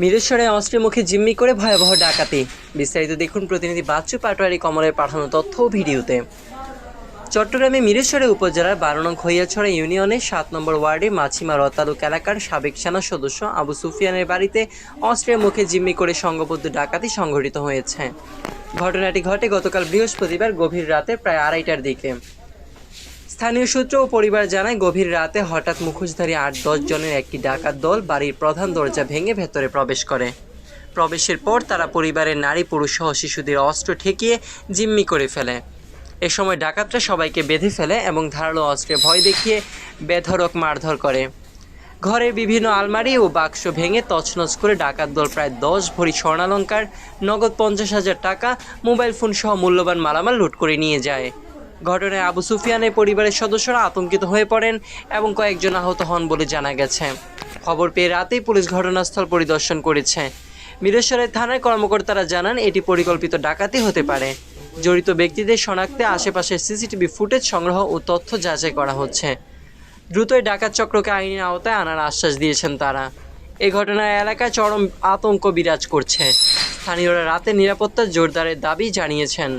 মিরেশ্বরে অস্ত্রের মুখে জিম্মি করে ভয়াবহ ডাকাতি। বিস্তারিত দেখুন প্রতিনিধি বাচ্চু পাটোয়ারি কমলের পাঠানো তথ্য ভিডিওতে। চট্টগ্রামে মিরেশ্বরে উপজেলার বারো নং খৈয়াছড়া ইউনিয়নের সাত নম্বর ওয়ার্ডে মাছিমা রতালুক এলাকার সাবেক সেনা সদস্য আবু সুফিয়ানের বাড়িতে অস্ত্রের মুখে জিম্মি করে সংঘবদ্ধ ডাকাতি সংঘটিত হয়েছে। ঘটনাটি ঘটে গতকাল বৃহস্পতিবার গভীর রাতে প্রায় আড়াইটার দিকে। স্থানীয় সূত্র ও পরিবার জানায়, গভীর রাতে হঠাৎ মুখোশধারী আট, দশ জনের একটি ডাকাত দল বাড়ির প্রধান দরজা ভেঙে ভেতরে প্রবেশ করে। প্রবেশের পর তারা পরিবারের নারী, পুরুষ সহ শিশুদের অস্ত্র ঠেকিয়ে জিম্মি করে ফেলে। এ সময় ডাকাতরা সবাইকে বেঁধে ফেলে এবং ধারালো অস্ত্রে ভয় দেখিয়ে বেধড়ক মারধর করে। ঘরের বিভিন্ন আলমারি ও বাক্স ভেঙে তছনছ করে ডাকাত দল প্রায় দশ ভরি স্বর্ণালঙ্কার, নগদ পঞ্চাশ হাজার টাকা, মোবাইল ফোন সহ মূল্যবান মালামাল লুট করে নিয়ে যায়। ঘটনায় আবু সুফিয়ানের পরিবারের সদস্যরা আতঙ্কিত হয়ে পড়েন এবং কয়েকজন আহত হন বলে জানা গেছে। খবর পেয়ে রাতেই পুলিশ ঘটনাস্থল পরিদর্শন করেছে। মিরেশ্বরের থানার কর্মকর্তারা জানান, এটি পরিকল্পিত ডাকাতি হতে পারে। জড়িত ব্যক্তিদের শনাক্তে আশেপাশের সিসিটিভি ফুটেজ সংগ্রহ ও তথ্য যাচাই করা হচ্ছে। দ্রুতই ডাকাত চক্রকে আইনের আওতায় আনার আশ্বাস দিয়েছেন তারা। এ ঘটনায় এলাকায় চরম আতঙ্ক বিরাজ করছে। স্থানীয়রা রাতে নিরাপত্তা জোরদারের দাবি জানিয়েছেন।